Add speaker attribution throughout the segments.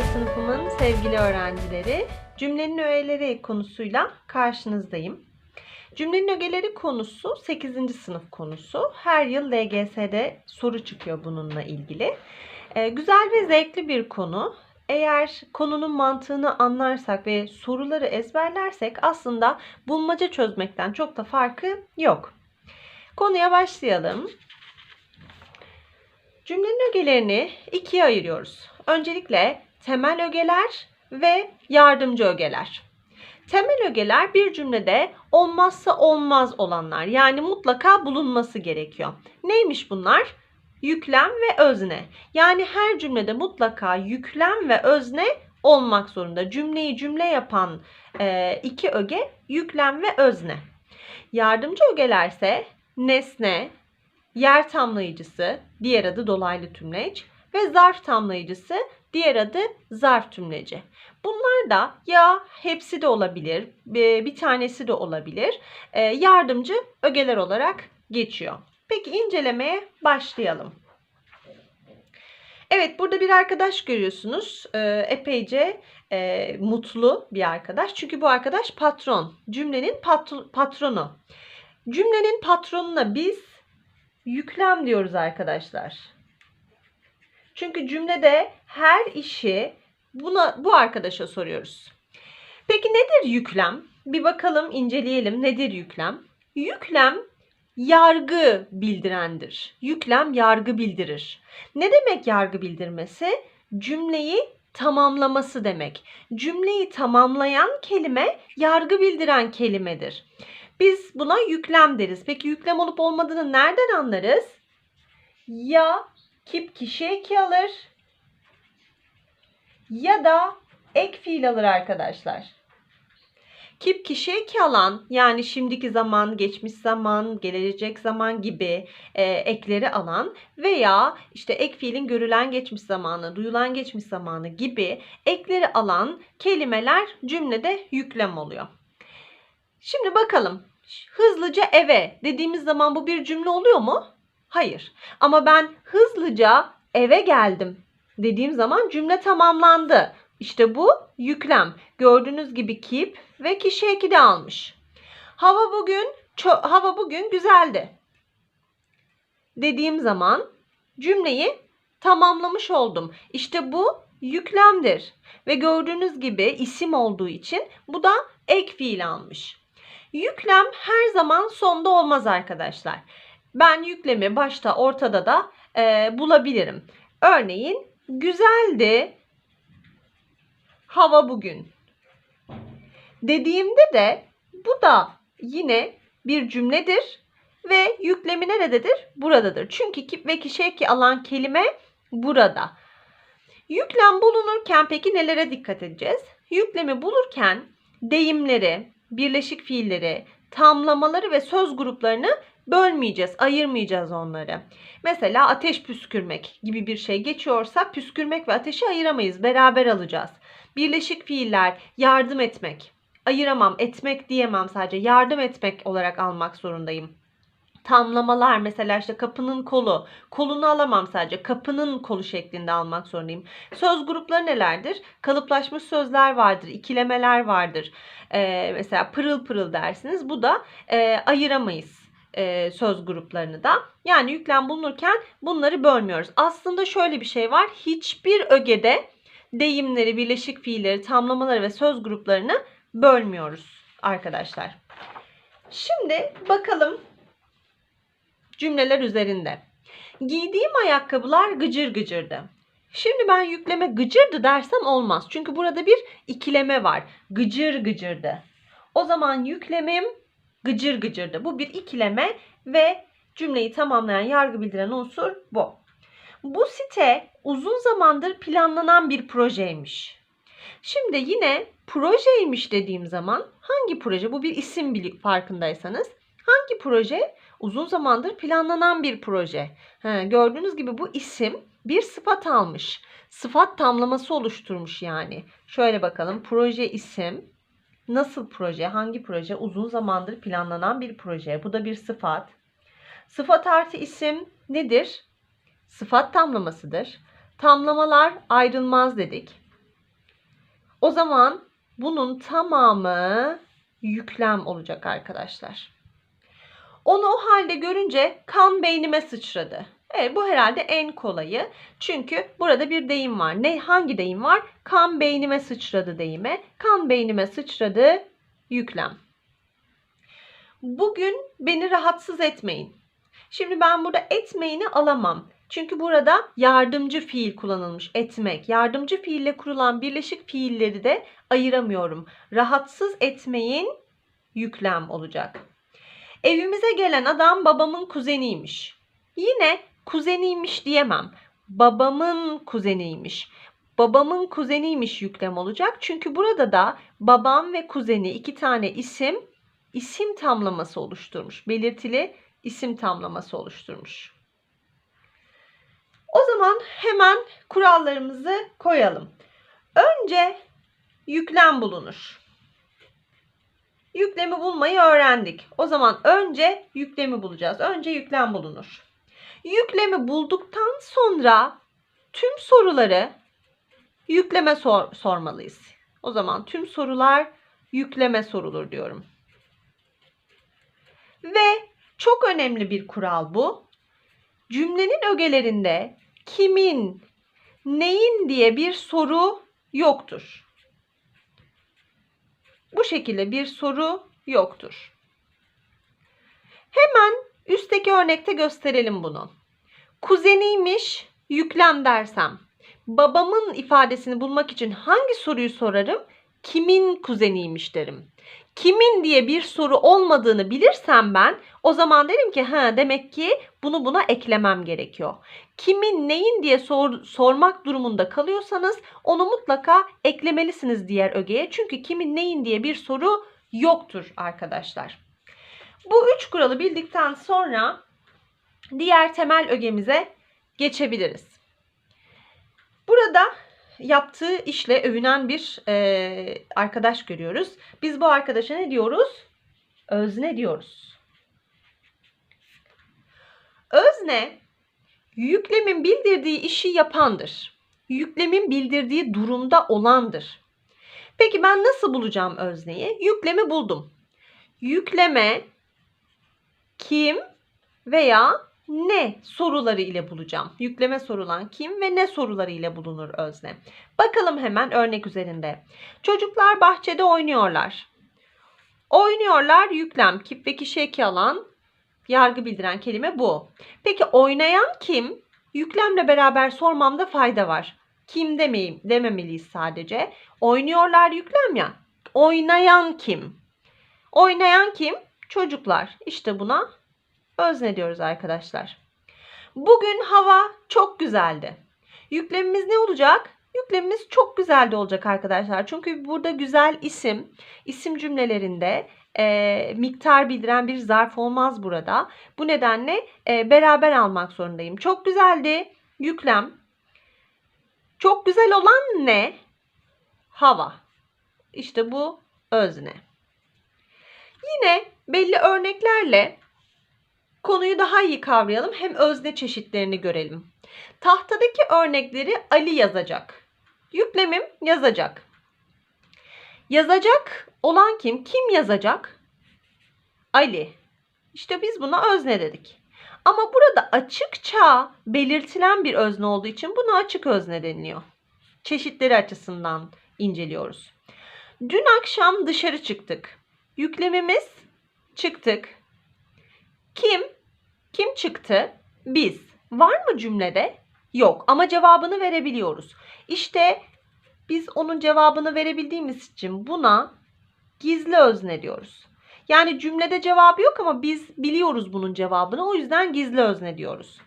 Speaker 1: Türkçe sınıfımın sevgili öğrencileri, cümlenin öğeleri konusuyla karşınızdayım. Cümlenin ögeleri konusu 8. sınıf konusu. Her yıl LGS'de soru çıkıyor bununla ilgili. Ee, güzel ve zevkli bir konu. Eğer konunun mantığını anlarsak ve soruları ezberlersek aslında bulmaca çözmekten çok da farkı yok. Konuya başlayalım. Cümlenin ögelerini ikiye ayırıyoruz. Öncelikle temel ögeler ve yardımcı ögeler. Temel ögeler bir cümlede olmazsa olmaz olanlar. Yani mutlaka bulunması gerekiyor. Neymiş bunlar? Yüklem ve özne. Yani her cümlede mutlaka yüklem ve özne olmak zorunda. Cümleyi cümle yapan e, iki öge yüklem ve özne. Yardımcı ögelerse nesne, yer tamlayıcısı, diğer adı dolaylı tümleç ve zarf tamlayıcısı, diğer adı zarf tümleci. Bunlar da ya hepsi de olabilir, bir tanesi de olabilir, e, yardımcı ögeler olarak geçiyor. Peki incelemeye başlayalım. Evet burada bir arkadaş görüyorsunuz. E, epeyce e, mutlu bir arkadaş. Çünkü bu arkadaş patron. Cümlenin patr- patronu. Cümlenin patronuna biz yüklem diyoruz arkadaşlar. Çünkü cümlede her işi buna bu arkadaşa soruyoruz. Peki nedir yüklem? Bir bakalım, inceleyelim. Nedir yüklem? Yüklem yargı bildirendir. Yüklem yargı bildirir. Ne demek yargı bildirmesi? Cümleyi tamamlaması demek. Cümleyi tamamlayan kelime yargı bildiren kelimedir. Biz buna yüklem deriz. Peki yüklem olup olmadığını nereden anlarız? Ya kip kişi eki alır ya da ek fiil alır arkadaşlar. Kip kişi eki alan yani şimdiki zaman, geçmiş zaman, gelecek zaman gibi e, ekleri alan veya işte ek fiilin görülen geçmiş zamanı, duyulan geçmiş zamanı gibi ekleri alan kelimeler cümlede yüklem oluyor. Şimdi bakalım hızlıca eve dediğimiz zaman bu bir cümle oluyor mu? Hayır. Ama ben hızlıca eve geldim dediğim zaman cümle tamamlandı. İşte bu yüklem. Gördüğünüz gibi keep ve kişi eki de almış. Hava bugün hava bugün güzeldi. Dediğim zaman cümleyi tamamlamış oldum. İşte bu yüklemdir. Ve gördüğünüz gibi isim olduğu için bu da ek fiil almış. Yüklem her zaman sonda olmaz arkadaşlar. Ben yüklemi başta ortada da e, bulabilirim. Örneğin güzeldi hava bugün. Dediğimde de bu da yine bir cümledir ve yüklemi nerededir? Buradadır. Çünkü ki ve kişi eki alan kelime burada. Yüklem bulunurken peki nelere dikkat edeceğiz? Yüklemi bulurken deyimleri, birleşik fiilleri, tamlamaları ve söz gruplarını bölmeyeceğiz, ayırmayacağız onları. Mesela ateş püskürmek gibi bir şey geçiyorsa püskürmek ve ateşi ayıramayız, beraber alacağız. Birleşik fiiller, yardım etmek. Ayıramam, etmek diyemem sadece. Yardım etmek olarak almak zorundayım. Tamlamalar mesela işte kapının kolu. Kolunu alamam sadece. Kapının kolu şeklinde almak zorundayım. Söz grupları nelerdir? Kalıplaşmış sözler vardır. ikilemeler vardır. Ee, mesela pırıl pırıl dersiniz. Bu da e, ayıramayız e, söz gruplarını da. Yani yüklem bulunurken bunları bölmüyoruz. Aslında şöyle bir şey var. Hiçbir ögede deyimleri, birleşik fiilleri, tamlamaları ve söz gruplarını bölmüyoruz arkadaşlar. Şimdi bakalım cümleler üzerinde. Giydiğim ayakkabılar gıcır gıcırdı. Şimdi ben yükleme gıcırdı dersem olmaz. Çünkü burada bir ikileme var. Gıcır gıcırdı. O zaman yüklemim gıcır gıcırdı. Bu bir ikileme ve cümleyi tamamlayan yargı bildiren unsur bu. Bu site uzun zamandır planlanan bir projeymiş. Şimdi yine projeymiş dediğim zaman hangi proje? Bu bir isim farkındaysanız. Hangi proje? Uzun zamandır planlanan bir proje. He, gördüğünüz gibi bu isim bir sıfat almış. Sıfat tamlaması oluşturmuş yani. Şöyle bakalım. Proje isim. Nasıl proje? Hangi proje? Uzun zamandır planlanan bir proje. Bu da bir sıfat. Sıfat artı isim nedir? Sıfat tamlamasıdır. Tamlamalar ayrılmaz dedik. O zaman bunun tamamı yüklem olacak arkadaşlar. Onu o halde görünce kan beynime sıçradı. Evet bu herhalde en kolayı. Çünkü burada bir deyim var. Ne hangi deyim var? Kan beynime sıçradı deyime. Kan beynime sıçradı yüklem. Bugün beni rahatsız etmeyin. Şimdi ben burada etmeyini alamam. Çünkü burada yardımcı fiil kullanılmış. Etmek. Yardımcı fiille kurulan birleşik fiilleri de ayıramıyorum. Rahatsız etmeyin yüklem olacak. Evimize gelen adam babamın kuzeniymiş. Yine kuzeniymiş diyemem. Babamın kuzeniymiş. Babamın kuzeniymiş yüklem olacak. Çünkü burada da babam ve kuzeni iki tane isim isim tamlaması oluşturmuş. Belirtili isim tamlaması oluşturmuş. O zaman hemen kurallarımızı koyalım. Önce yüklem bulunur. Yüklemi bulmayı öğrendik. O zaman önce yüklemi bulacağız. Önce yüklem bulunur. Yüklemi bulduktan sonra tüm soruları yükleme sor sormalıyız. O zaman tüm sorular yükleme sorulur diyorum. Ve çok önemli bir kural bu. Cümlenin ögelerinde kimin, neyin diye bir soru yoktur. Bu şekilde bir soru yoktur. Hemen üstteki örnekte gösterelim bunu. Kuzeniymiş yüklem dersem babamın ifadesini bulmak için hangi soruyu sorarım? Kimin kuzeniymiş derim. Kimin diye bir soru olmadığını bilirsem ben o zaman derim ki ha demek ki bunu buna eklemem gerekiyor. Kimin neyin diye sor, sormak durumunda kalıyorsanız onu mutlaka eklemelisiniz diğer ögeye. Çünkü kimin neyin diye bir soru yoktur arkadaşlar. Bu üç kuralı bildikten sonra diğer temel ögemize geçebiliriz. Burada yaptığı işle övünen bir e, arkadaş görüyoruz. Biz bu arkadaşa ne diyoruz? Özne diyoruz. Özne yüklemin bildirdiği işi yapandır. Yüklemin bildirdiği durumda olandır. Peki ben nasıl bulacağım özneyi? Yüklemi buldum. Yükleme kim veya ne soruları ile bulacağım. Yükleme sorulan kim ve ne soruları ile bulunur özne. Bakalım hemen örnek üzerinde. Çocuklar bahçede oynuyorlar. Oynuyorlar yüklem kip ve kişi eki alan yargı bildiren kelime bu. Peki oynayan kim? Yüklemle beraber sormamda fayda var. Kim demeyeyim, dememeliyiz sadece. Oynuyorlar yüklem ya. Oynayan kim? Oynayan kim? Çocuklar. İşte buna özne diyoruz arkadaşlar. Bugün hava çok güzeldi. Yüklemimiz ne olacak? Yüklemimiz çok güzeldi olacak arkadaşlar. Çünkü burada güzel isim, isim cümlelerinde e, miktar bildiren bir zarf olmaz burada. Bu nedenle e, beraber almak zorundayım. Çok güzeldi. Yüklem. Çok güzel olan ne? Hava. İşte bu özne. Yine belli örneklerle konuyu daha iyi kavrayalım. Hem özne çeşitlerini görelim. Tahtadaki örnekleri Ali yazacak. Yüklemim yazacak. Yazacak olan kim? Kim yazacak? Ali. İşte biz buna özne dedik. Ama burada açıkça belirtilen bir özne olduğu için buna açık özne deniliyor. Çeşitleri açısından inceliyoruz. Dün akşam dışarı çıktık. Yüklemimiz çıktık. Kim? Kim çıktı? Biz. Var mı cümlede? Yok ama cevabını verebiliyoruz. İşte biz onun cevabını verebildiğimiz için buna gizli özne diyoruz. Yani cümlede cevabı yok ama biz biliyoruz bunun cevabını. O yüzden gizli özne diyoruz.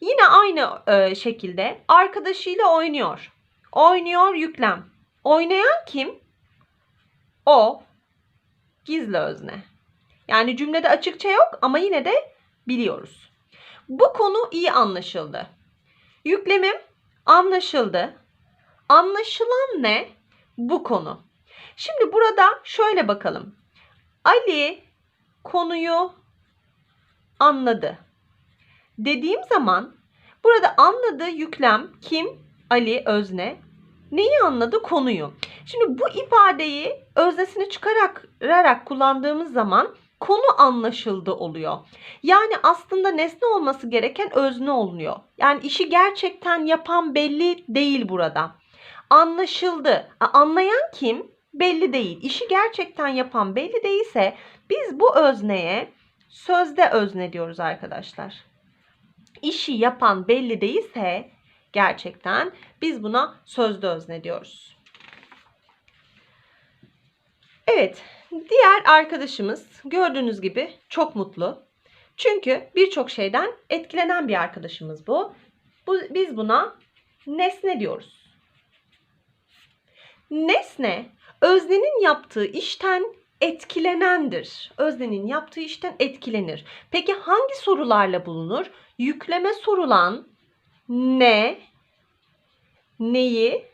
Speaker 1: Yine aynı e, şekilde arkadaşıyla oynuyor. Oynuyor yüklem. Oynayan kim? O. Gizli özne. Yani cümlede açıkça yok ama yine de biliyoruz. Bu konu iyi anlaşıldı. Yüklemim anlaşıldı. Anlaşılan ne? Bu konu. Şimdi burada şöyle bakalım. Ali konuyu anladı. Dediğim zaman burada anladı yüklem kim? Ali özne. Neyi anladı? Konuyu. Şimdi bu ifadeyi öznesini çıkararak kullandığımız zaman konu anlaşıldı oluyor. Yani aslında nesne olması gereken özne oluyor. Yani işi gerçekten yapan belli değil burada. Anlaşıldı. Anlayan kim? Belli değil. İşi gerçekten yapan belli değilse biz bu özneye sözde özne diyoruz arkadaşlar. İşi yapan belli değilse gerçekten biz buna sözde özne diyoruz. Evet, diğer arkadaşımız gördüğünüz gibi çok mutlu. Çünkü birçok şeyden etkilenen bir arkadaşımız bu. bu. Biz buna nesne diyoruz. Nesne öznenin yaptığı işten etkilenendir. Öznenin yaptığı işten etkilenir. Peki hangi sorularla bulunur? Yükleme sorulan ne, neyi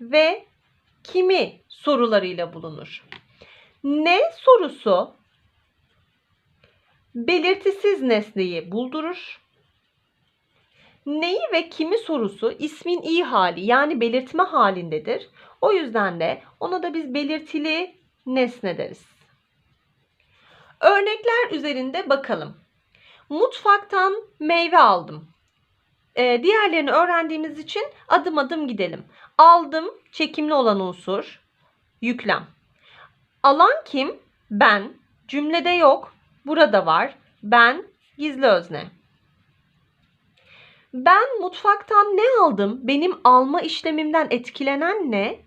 Speaker 1: ve kimi sorularıyla bulunur. Ne sorusu belirtisiz nesneyi buldurur. Neyi ve kimi sorusu ismin iyi hali yani belirtme halindedir. O yüzden de ona da biz belirtili nesne deriz. Örnekler üzerinde bakalım. Mutfaktan meyve aldım. Ee, diğerlerini öğrendiğimiz için adım adım gidelim. Aldım çekimli olan unsur yüklem. Alan kim? Ben. Cümlede yok. Burada var. Ben gizli özne. Ben mutfaktan ne aldım? Benim alma işlemimden etkilenen ne?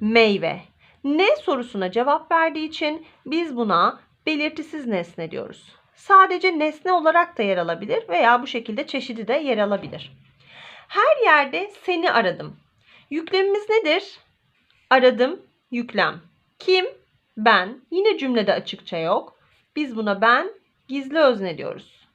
Speaker 1: Meyve. Ne sorusuna cevap verdiği için biz buna belirtisiz nesne diyoruz. Sadece nesne olarak da yer alabilir veya bu şekilde çeşidi de yer alabilir. Her yerde seni aradım. Yüklemimiz nedir? Aradım, yüklem. Kim? Ben. Yine cümlede açıkça yok. Biz buna ben gizli özne diyoruz.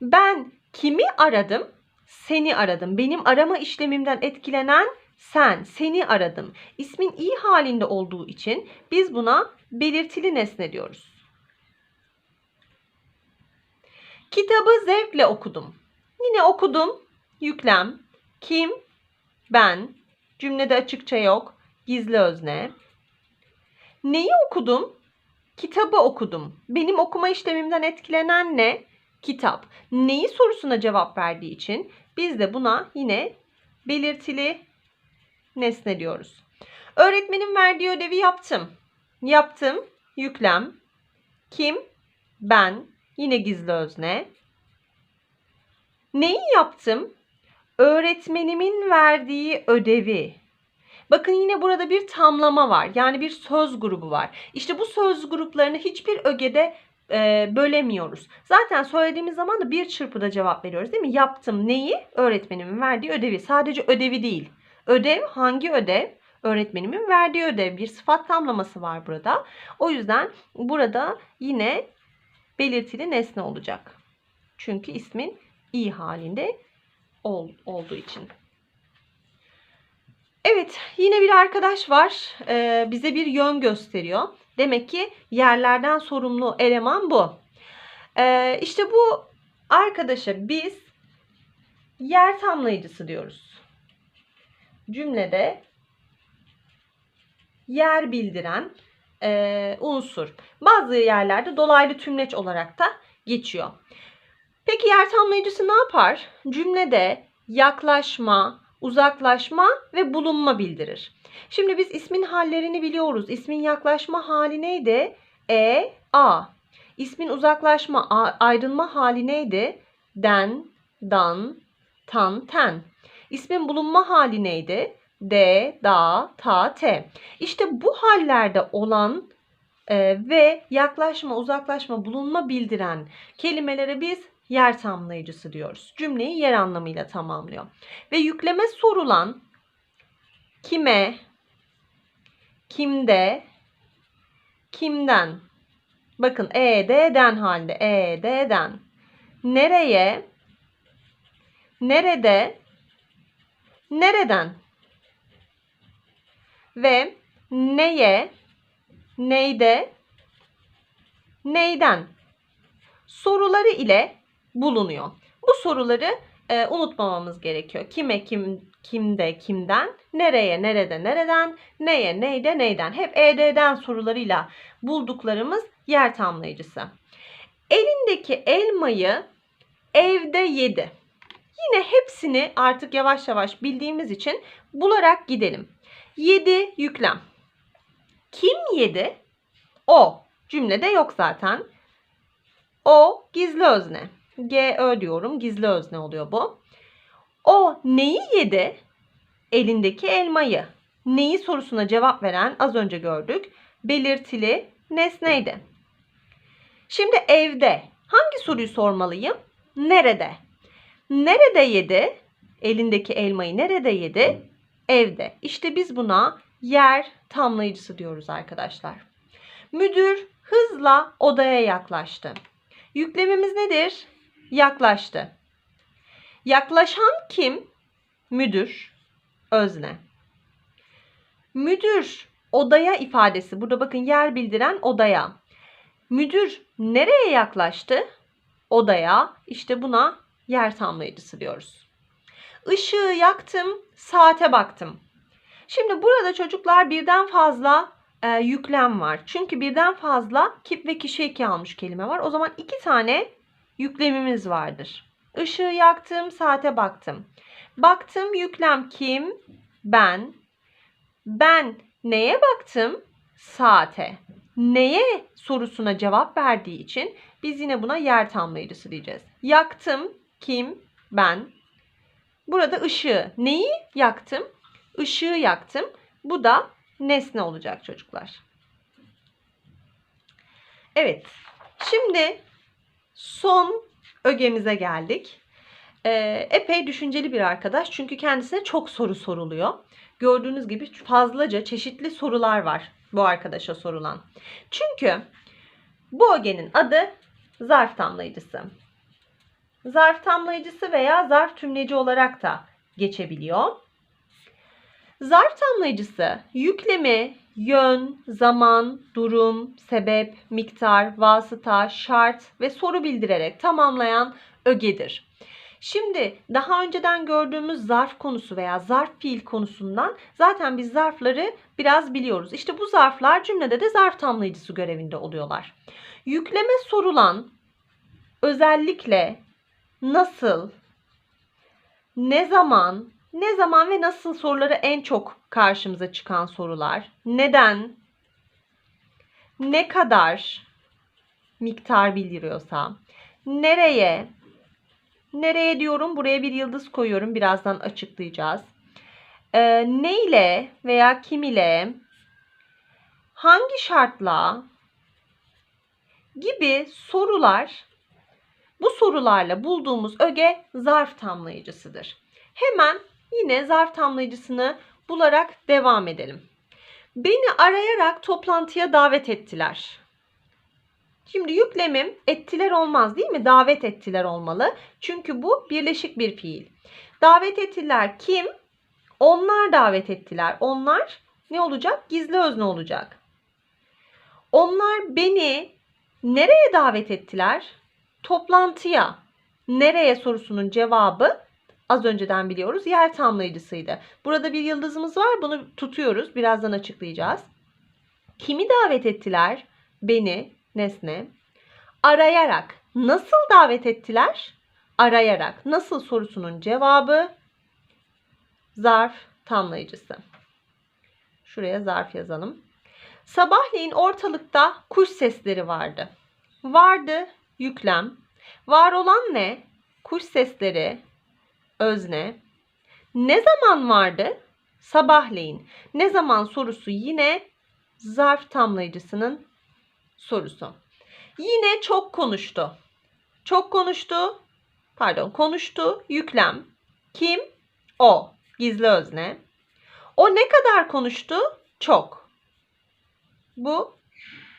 Speaker 1: Ben kimi aradım? Seni aradım. Benim arama işlemimden etkilenen sen, seni aradım. İsmin iyi halinde olduğu için biz buna belirtili nesne diyoruz. Kitabı zevkle okudum. Yine okudum. Yüklem. Kim? Ben. Cümlede açıkça yok. Gizli özne. Neyi okudum? Kitabı okudum. Benim okuma işlemimden etkilenen ne? Kitap. Neyi sorusuna cevap verdiği için biz de buna yine belirtili nesne diyoruz. Öğretmenin verdiği ödevi yaptım. Yaptım. Yüklem. Kim? Ben. Yine gizli özne. Neyi yaptım? Öğretmenimin verdiği ödevi. Bakın yine burada bir tamlama var. Yani bir söz grubu var. İşte bu söz gruplarını hiçbir ögede e, bölemiyoruz. Zaten söylediğimiz zaman da bir çırpıda cevap veriyoruz değil mi? Yaptım neyi? Öğretmenimin verdiği ödevi. Sadece ödevi değil. Ödev hangi ödev? Öğretmenimin verdiği ödev. Bir sıfat tamlaması var burada. O yüzden burada yine belirtili nesne olacak. Çünkü ismin i halinde ol, olduğu için. Evet yine bir arkadaş var. Ee, bize bir yön gösteriyor. Demek ki yerlerden sorumlu eleman bu. Ee, işte bu arkadaşa biz yer tamlayıcısı diyoruz. Cümlede yer bildiren e, unsur. Bazı yerlerde dolaylı tümleç olarak da geçiyor. Peki yer tamlayıcısı ne yapar? Cümlede yaklaşma, uzaklaşma ve bulunma bildirir. Şimdi biz ismin hallerini biliyoruz. İsmin yaklaşma hali neydi? E, A. İsmin uzaklaşma, ayrılma hali neydi? Den, dan, tan, ten. İsmin bulunma hali neydi? D, da, ta, te. İşte bu hallerde olan e, ve yaklaşma, uzaklaşma, bulunma bildiren kelimelere biz yer tamlayıcısı diyoruz. Cümleyi yer anlamıyla tamamlıyor. Ve yükleme sorulan kime, kimde, kimden. Bakın e, d'den halde e, d'den. Nereye, nerede, nereden. Ve neye, neyde, neyden soruları ile bulunuyor. Bu soruları e, unutmamamız gerekiyor. Kime kim kimde kimden, nereye nerede nereden, neye neyde neyden. Hep ED'den sorularıyla bulduklarımız yer tamlayıcısı. Elindeki elmayı evde yedi. Yine hepsini artık yavaş yavaş bildiğimiz için bularak gidelim. Yedi yüklem. Kim yedi? O. Cümlede yok zaten. O gizli özne. G-Ö diyorum. Gizli özne oluyor bu. O neyi yedi? Elindeki elmayı. Neyi sorusuna cevap veren az önce gördük. Belirtili nesneydi. Şimdi evde hangi soruyu sormalıyım? Nerede? Nerede yedi? Elindeki elmayı nerede yedi? Evde. İşte biz buna yer tamlayıcısı diyoruz arkadaşlar. Müdür hızla odaya yaklaştı. Yüklemimiz nedir? Yaklaştı. Yaklaşan kim? Müdür, özne. Müdür odaya ifadesi. Burada bakın yer bildiren odaya. Müdür nereye yaklaştı? Odaya. İşte buna yer tamlayıcısı diyoruz. Işığı yaktım, saate baktım. Şimdi burada çocuklar birden fazla e, yüklem var. Çünkü birden fazla kip ve kişi eki almış kelime var. O zaman iki tane yüklemimiz vardır. Işığı yaktım, saate baktım. Baktım yüklem kim? Ben. Ben neye baktım? Saate. Neye sorusuna cevap verdiği için biz yine buna yer tamlayıcısı diyeceğiz. Yaktım kim? Ben. Burada ışığı. Neyi yaktım? Işığı yaktım. Bu da nesne olacak çocuklar. Evet. Şimdi son ögemize geldik. Ee, epey düşünceli bir arkadaş çünkü kendisine çok soru soruluyor. Gördüğünüz gibi fazlaca çeşitli sorular var bu arkadaşa sorulan. Çünkü bu ögenin adı zarf tamlayıcısı. Zarf tamlayıcısı veya zarf tümleci olarak da geçebiliyor. Zarf tamlayıcısı yüklemi, yön, zaman, durum, sebep, miktar, vasıta, şart ve soru bildirerek tamamlayan ögedir. Şimdi daha önceden gördüğümüz zarf konusu veya zarf fiil konusundan zaten biz zarfları biraz biliyoruz. İşte bu zarflar cümlede de zarf tamlayıcısı görevinde oluyorlar. Yükleme sorulan özellikle nasıl, ne zaman, ne zaman ve nasıl soruları en çok karşımıza çıkan sorular. Neden, ne kadar miktar bildiriyorsa, nereye, nereye diyorum buraya bir yıldız koyuyorum birazdan açıklayacağız. Ee, ne ile veya kim ile, hangi şartla gibi sorular bu sorularla bulduğumuz öge zarf tamlayıcısıdır. Hemen yine zarf tamlayıcısını bularak devam edelim. Beni arayarak toplantıya davet ettiler. Şimdi yüklemim ettiler olmaz değil mi? Davet ettiler olmalı. Çünkü bu birleşik bir fiil. Davet ettiler kim? Onlar davet ettiler. Onlar ne olacak? Gizli özne olacak. Onlar beni nereye davet ettiler? Toplantıya. Nereye sorusunun cevabı az önceden biliyoruz yer tamlayıcısıydı. Burada bir yıldızımız var. Bunu tutuyoruz. Birazdan açıklayacağız. Kimi davet ettiler? Beni, nesne. Arayarak. Nasıl davet ettiler? Arayarak. Nasıl sorusunun cevabı zarf tamlayıcısı. Şuraya zarf yazalım. Sabahleyin ortalıkta kuş sesleri vardı. Vardı yüklem. Var olan ne? Kuş sesleri, özne. Ne zaman vardı? Sabahleyin. Ne zaman sorusu yine zarf tamlayıcısının sorusu. Yine çok konuştu. Çok konuştu. Pardon, konuştu. Yüklem. Kim? O. Gizli özne. O ne kadar konuştu? Çok. Bu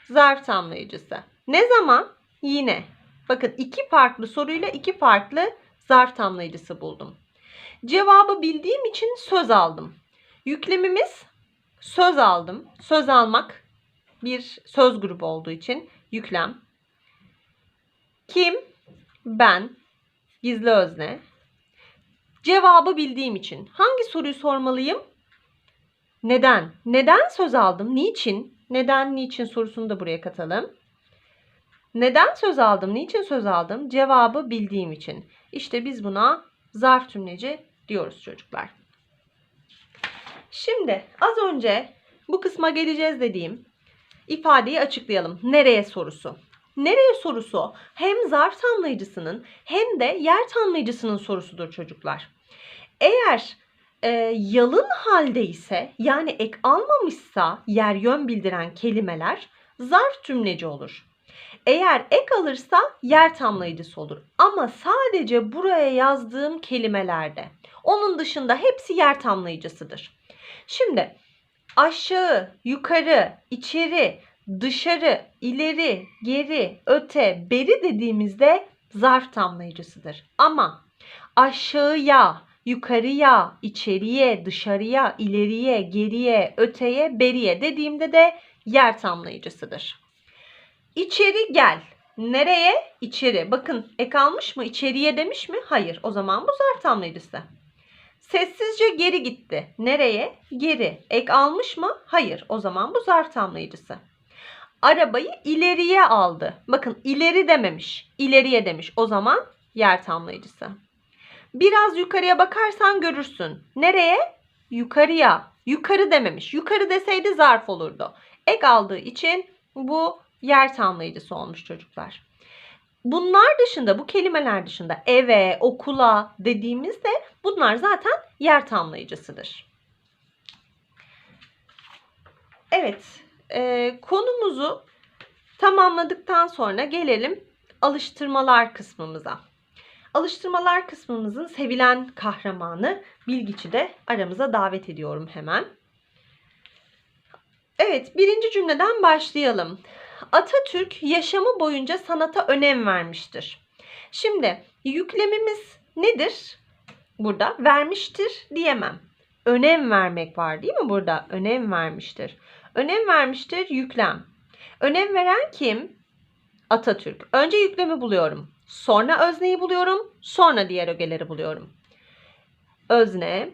Speaker 1: zarf tamlayıcısı. Ne zaman? Yine. Bakın iki farklı soruyla iki farklı zarf tamlayıcısı buldum. Cevabı bildiğim için söz aldım. Yüklemimiz söz aldım. Söz almak bir söz grubu olduğu için yüklem. Kim? Ben. Gizli özne. Cevabı bildiğim için. Hangi soruyu sormalıyım? Neden? Neden söz aldım? Niçin? Neden, niçin sorusunu da buraya katalım. Neden söz aldım? Niçin söz aldım? Cevabı bildiğim için. İşte biz buna zarf tümleci diyoruz çocuklar. Şimdi az önce bu kısma geleceğiz dediğim ifadeyi açıklayalım. Nereye sorusu? Nereye sorusu hem zarf tamlayıcısının hem de yer tamlayıcısının sorusudur çocuklar. Eğer e, yalın halde ise yani ek almamışsa yer yön bildiren kelimeler zarf tümleci olur. Eğer ek alırsa yer tamlayıcısı olur. Ama sadece buraya yazdığım kelimelerde. Onun dışında hepsi yer tamlayıcısıdır. Şimdi aşağı, yukarı, içeri, dışarı, ileri, geri, öte, beri dediğimizde zarf tamlayıcısıdır. Ama aşağıya, yukarıya, içeriye, dışarıya, ileriye, geriye, öteye, beriye dediğimde de yer tamlayıcısıdır. İçeri gel. Nereye? İçeri. Bakın ek almış mı? İçeriye demiş mi? Hayır. O zaman bu zarf tamlayıcısı. Sessizce geri gitti. Nereye? Geri. Ek almış mı? Hayır. O zaman bu zarf tamlayıcısı. Arabayı ileriye aldı. Bakın ileri dememiş. İleriye demiş. O zaman yer tamlayıcısı. Biraz yukarıya bakarsan görürsün. Nereye? Yukarıya. Yukarı dememiş. Yukarı deseydi zarf olurdu. Ek aldığı için bu yer tamlayıcısı olmuş çocuklar. Bunlar dışında, bu kelimeler dışında eve, okula dediğimizde bunlar zaten yer tamlayıcısıdır. Evet, e, konumuzu tamamladıktan sonra gelelim alıştırmalar kısmımıza. Alıştırmalar kısmımızın sevilen kahramanı Bilgiç'i de aramıza davet ediyorum hemen. Evet, birinci cümleden başlayalım. Atatürk yaşamı boyunca sanata önem vermiştir. Şimdi yüklemimiz nedir? Burada vermiştir diyemem. Önem vermek var değil mi burada? Önem vermiştir. Önem vermiştir yüklem. Önem veren kim? Atatürk. Önce yüklemi buluyorum. Sonra özneyi buluyorum. Sonra diğer ögeleri buluyorum. Özne.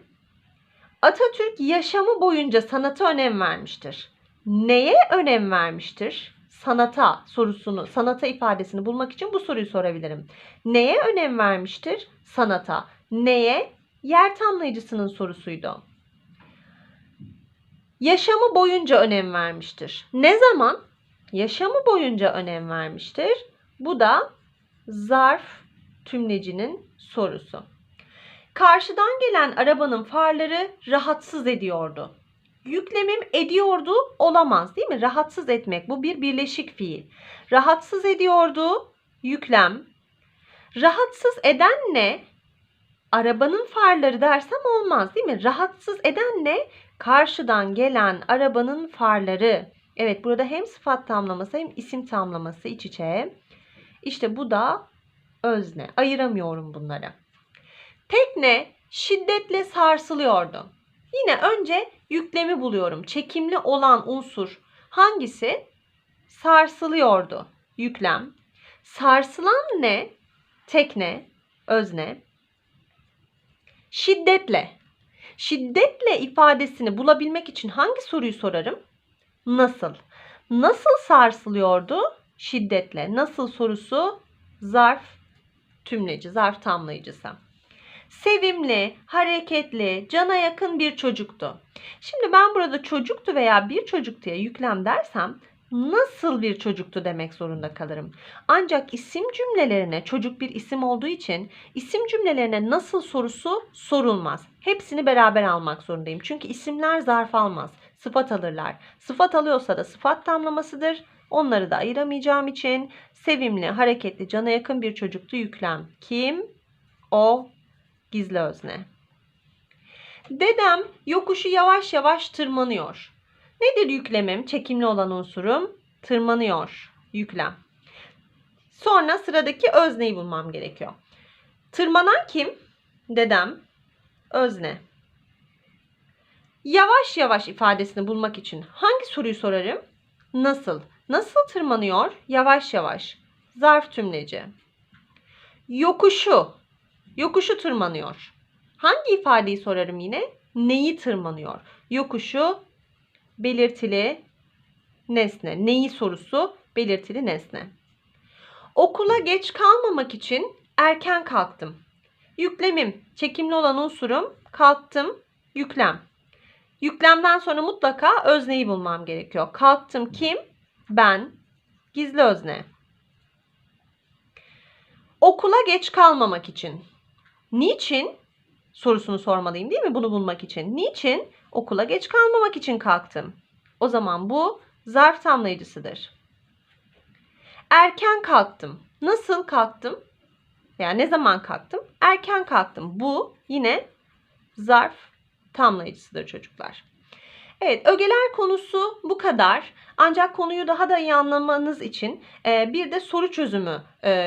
Speaker 1: Atatürk yaşamı boyunca sanata önem vermiştir. Neye önem vermiştir? Sanata sorusunu, sanata ifadesini bulmak için bu soruyu sorabilirim. Neye önem vermiştir? Sanata. Neye? Yer tamlayıcısının sorusuydu. Yaşamı boyunca önem vermiştir. Ne zaman? Yaşamı boyunca önem vermiştir. Bu da zarf tümlecinin sorusu. Karşıdan gelen arabanın farları rahatsız ediyordu. Yüklemim ediyordu olamaz değil mi? Rahatsız etmek bu bir birleşik fiil. Rahatsız ediyordu yüklem. Rahatsız eden ne? Arabanın farları dersem olmaz değil mi? Rahatsız eden ne? Karşıdan gelen arabanın farları. Evet burada hem sıfat tamlaması hem isim tamlaması iç içe. İşte bu da özne. Ayıramıyorum bunları. Tekne şiddetle sarsılıyordu. Yine önce yüklemi buluyorum. Çekimli olan unsur hangisi? Sarsılıyordu. Yüklem. Sarsılan ne? Tekne, özne. Şiddetle. Şiddetle ifadesini bulabilmek için hangi soruyu sorarım? Nasıl? Nasıl sarsılıyordu? Şiddetle. Nasıl sorusu? Zarf tümleci, zarf tamlayıcısı. Sevimli, hareketli, cana yakın bir çocuktu. Şimdi ben burada çocuktu veya bir çocuk diye yüklem dersem nasıl bir çocuktu demek zorunda kalırım. Ancak isim cümlelerine çocuk bir isim olduğu için isim cümlelerine nasıl sorusu sorulmaz. Hepsini beraber almak zorundayım. Çünkü isimler zarf almaz. Sıfat alırlar. Sıfat alıyorsa da sıfat tamlamasıdır. Onları da ayıramayacağım için sevimli, hareketli, cana yakın bir çocuktu yüklem. Kim? O gizli özne. Dedem yokuşu yavaş yavaş tırmanıyor. Nedir yüklemim? Çekimli olan unsurum. Tırmanıyor. Yüklem. Sonra sıradaki özneyi bulmam gerekiyor. Tırmanan kim? Dedem. Özne. Yavaş yavaş ifadesini bulmak için hangi soruyu sorarım? Nasıl? Nasıl tırmanıyor? Yavaş yavaş. Zarf tümleci. Yokuşu. Yokuşu tırmanıyor. Hangi ifadeyi sorarım yine? Neyi tırmanıyor? Yokuşu belirtili nesne. Neyi sorusu belirtili nesne. Okula geç kalmamak için erken kalktım. Yüklemim, çekimli olan unsurum, kalktım, yüklem. Yüklemden sonra mutlaka özneyi bulmam gerekiyor. Kalktım kim? Ben. Gizli özne. Okula geç kalmamak için. Niçin? Sorusunu sormalıyım değil mi bunu bulmak için? Niçin? Okula geç kalmamak için kalktım. O zaman bu zarf tamlayıcısıdır. Erken kalktım. Nasıl kalktım? Yani ne zaman kalktım? Erken kalktım. Bu yine zarf tamlayıcısıdır çocuklar. Evet, ögeler konusu bu kadar. Ancak konuyu daha da iyi anlamanız için bir de soru çözümü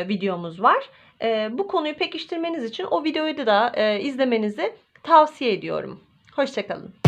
Speaker 1: videomuz var. E, bu konuyu pekiştirmeniz için o videoyu da e, izlemenizi tavsiye ediyorum. Hoşçakalın.